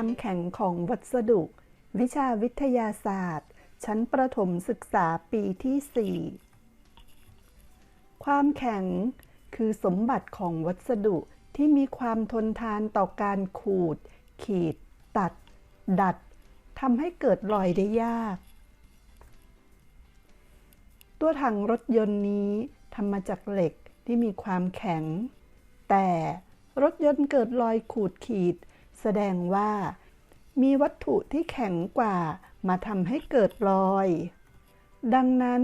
ความแข็งของวัสดุ วิชาวิทยาศาสตร์ ชั้นประถมศึกษาปีที่ 4 ความแข็งคือสมบัติของวัสดุที่มีความทนทานต่อการขูด ขีด ตัด ดัดทำให้เกิดรอยได้ยาก ตัวถังรถยนต์นี้ทำมาจากเหล็กที่มีความแข็ง แต่รถยนต์เกิดรอยขูดขีด แสดงว่า มีวัตถุที่แข็งกว่ามาทำให้เกิดรอย ดังนั้น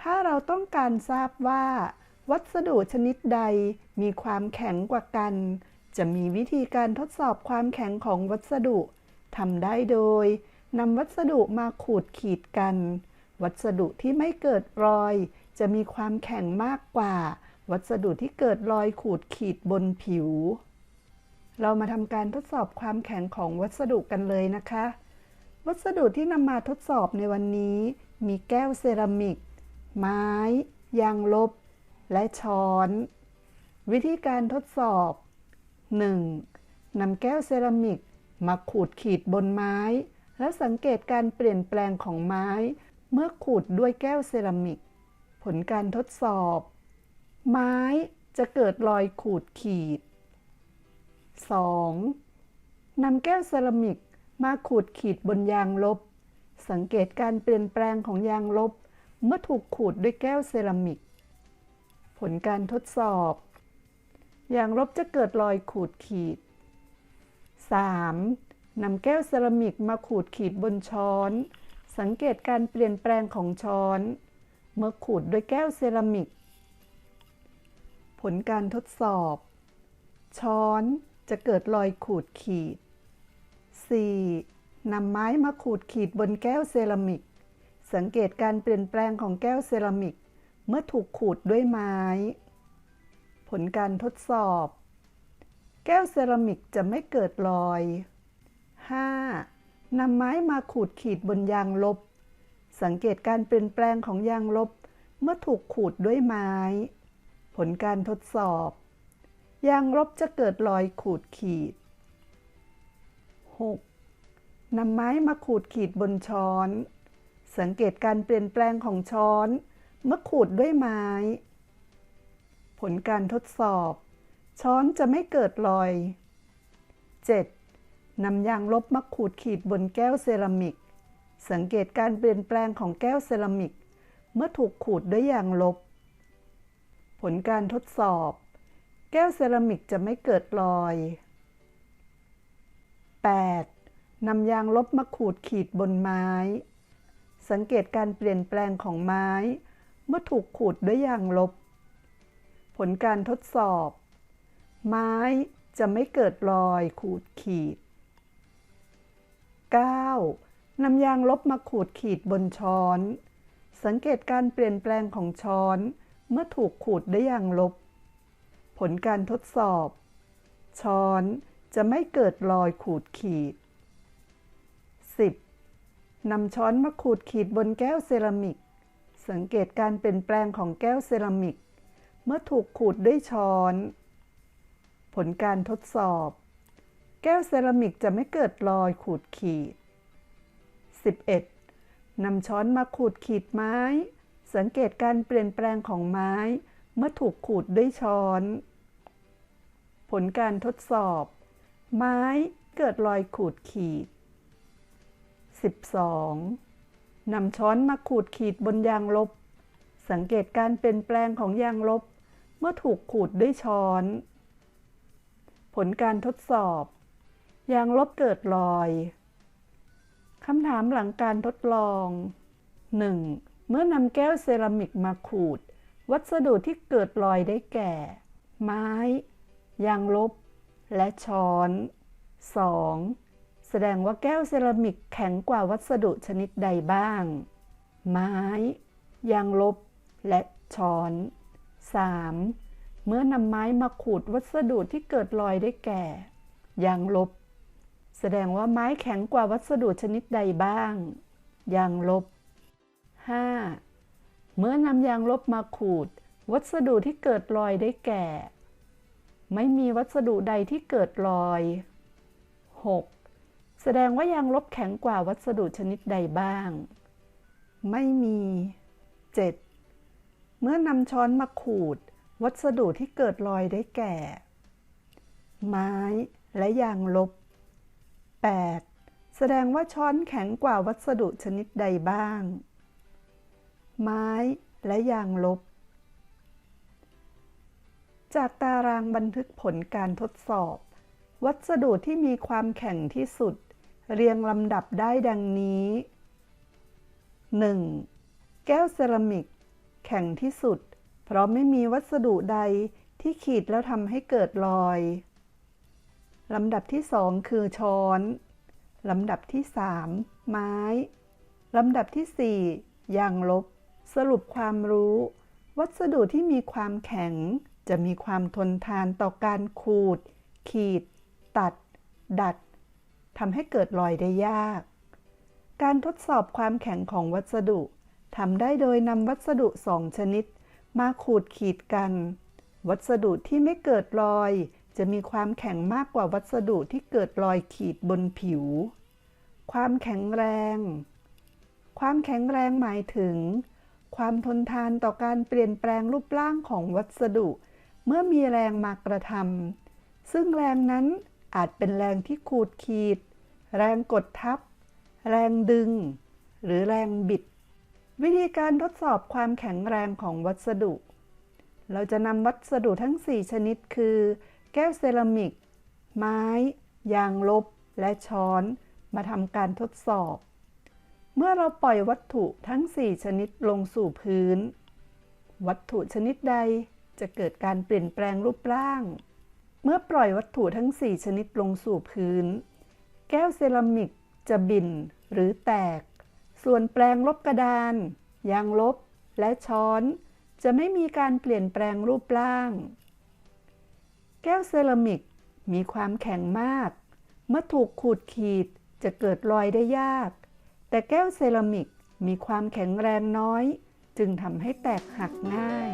ถ้าเราต้องการทราบว่า วัสดุชนิดใดมีความแข็งกว่ากัน จะมีวิธีการทดสอบความแข็งของวัสดุทำได้โดยนำวัสดุมาขูดขีดกัน วัสดุที่ไม่เกิดรอย จะมีความแข็งมากกว่า วัสดุที่เกิดรอยขูดขีดบนผิว เรามาทำการทดสอบความแข็งของวัสดุกันเลยนะคะ วัสดุที่นำมาทดสอบในวันนี้ มีแก้วเซรามิก ไม้ ยางลบ และช้อน วิธีการทดสอบ 1. นำแก้วเซรามิก มาขูดขีดบนไม้ และสังเกตการเปลี่ยนแปลงของไม้ เมื่อขูดด้วยแก้วเซรามิก ผลการทดสอบ ไม้จะเกิดรอยขูดขีด 2. นำแก้วเซรามิกมาขูดขีดบนยางลบ สังเกตการเปลี่ยนแปลงของยางลบ เมื่อถูกขูดด้วยแก้วเซรามิก ผลการทดสอบ ยางลบจะเกิดรอยขูดขีด 3. นำแก้วเซรามิกมาขูดขีดบนช้อน สังเกตการเปลี่ยนแปลงของช้อน เมื่อขูดด้วยแก้วเซรามิก ผลการทดสอบ ช้อน จะเกิดรอยขูดขีด 4. นำไม้มาขูดขีดบนแก้วเซรามิก สังเกตการเปลี่ยนแปลงของแก้วเซรามิก เมื่อถูกขูดด้วยไม้ ผลการทดสอบ แก้วเซรามิกจะไม่เกิดรอย 5. นำไม้มาขูดขีดบนยางลบ สังเกตการเปลี่ยนแปลงของยางลบ เมื่อถูกขูดด้วยไม้ ผลการทดสอบ ยางลบจะเกิดรอยขูดขีด 6. นำไม้มาขูดขีดบนช้อน สังเกตการเปลี่ยนแปลงของช้อน เมื่อขูดด้วยไม้ ผลการทดสอบ ช้อนจะไม่เกิดรอย 7. นำยางลบมาขูดขีดบนแก้วเซรามิก สังเกตการเปลี่ยนแปลงของแก้วเซรามิก เมื่อถูกขูดด้วยยางลบ ผลการทดสอบ แก้วเซรามิกจะไม่เกิดรอย 8. นำยางลบมาขูดขีดบนไม้ สังเกตการเปลี่ยนแปลงของไม้ เมื่อถูกขูดด้วยยางลบ ผลการทดสอบ ไม้จะไม่เกิดรอยขูดขีด 9. นำยางลบมาขูดขีดบนช้อน สังเกตการเปลี่ยนแปลงของช้อน เมื่อถูกขูดด้วยยางลบ ลการทดสอบ ช้อนจะไม่เกิดรอยขูดขีด 10. นำช้อนมาขูดขีดบนแก้วเซรามิก สังเกตการเปลี่ยนแปลงของแก้วเซรามิก เมื่อถูกขูดด้วยช้อน ผลการทดสอบ แก้วเซรามิกจะไม่เกิดรอยขูดขีด 11. นำช้อนมาขูดขีดไม้ สังเกตการเปลี่ยนแปลงของไม้ เมื่อถูกขูดด้วยช้อน ผลการทดสอบ ไม้เกิดรอยขูดขีด 12. นำช้อนมาขูดขีดบนยางลบ สังเกตการเปลี่ยนแปลงของยางลบ เมื่อถูกขูดด้วยช้อน ผลการทดสอบ ยางลบเกิดรอยคำถามหลังการทดลอง 1. เมื่อนำแก้วเซรามิกมาขูด วัสดุที่เกิดรอยได้แก่ ไม้ ยางลบ และช้อน 2. แสดงว่าแก้วเซรามิกแข็งกว่าวัสดุชนิดใดบ้าง ไม้ ยางลบ และช้อน 3. เมื่อนำไม้มาขูดวัสดุที่เกิดรอยได้แก่ ยางลบ แสดงว่าไม้แข็งกว่าวัสดุชนิดใดบ้าง ยางลบ 5. เมื่อนำยางลบมาขูด วัสดุที่เกิดรอยได้แก่ ไม่มีวัสดุใดที่เกิดรอย 6. แสดงว่ายางลบแข็งกว่าวัสดุชนิดใดบ้าง ไม่มี 7. เมื่อนำช้อนมาขูด วัสดุที่เกิดรอยได้แก่ ไม้และยางลบ 8. แสดงว่าช้อนแข็งกว่าวัสดุชนิดใดบ้าง ไม้และยางลบ จากตารางบันทึกผลการทดสอบ วัสดุที่มีความแข็งที่สุด เรียงลำดับได้ดังนี้ 1. แก้วเซรามิก แข็งที่สุด เพราะไม่มีวัสดุใดที่ขีดแล้วทำให้เกิดรอย ลำดับที่สองคือช้อน ลำดับที่สามไม้ ลำดับที่สี่ยางลบ สรุปความรู้ วัสดุที่มีความแข็ง จะมีความทนทานต่อการขูด ขีด ตัด ดัดทำให้เกิดรอยได้ยาก การทดสอบความแข็งของวัสดุทำได้โดยนำวัสดุสองชนิด มาขูดขีดกัน วัสดุที่ไม่เกิดรอย จะมีความแข็งมากกว่าวัสดุที่เกิดรอยขีดบนผิว ความแข็งแรง ความแข็งแรงหมายถึง ความทนทานต่อการเปลี่ยนแปลงรูปร่างของวัสดุ เมื่อมีแรงมากระทำซึ่งแรงนั้นอาจเป็นแรงที่ขูดขีด แรงกดทับ แรงดึง หรือแรงบิด วิธีการทดสอบความแข็งแรงของวัสดุ เราจะนำวัสดุทั้ง 4 ชนิดคือ แก้วเซรามิก ไม้ ยางลบ และช้อนมาทำการทดสอบ เมื่อเราปล่อยวัตถุทั้ง 4 ชนิดลงสู่พื้น วัตถุชนิดใด จะเกิดการเปลี่ยนแปลงรูปร่าง เมื่อปล่อยวัตถุทั้ง 4 ชนิดลงสู่พื้น แก้วเซรามิกจะบินหรือแตก ส่วนแปลงลบกระดาน ยางลบ และช้อน จะไม่มีการเปลี่ยนแปลงรูปร่าง แก้วเซรามิกมีความแข็งมาก เมื่อถูกขูดขีดจะเกิดรอยได้ยาก แต่แก้วเซรามิกมีความแข็งแรงน้อย จึงทำให้แตกหักง่าย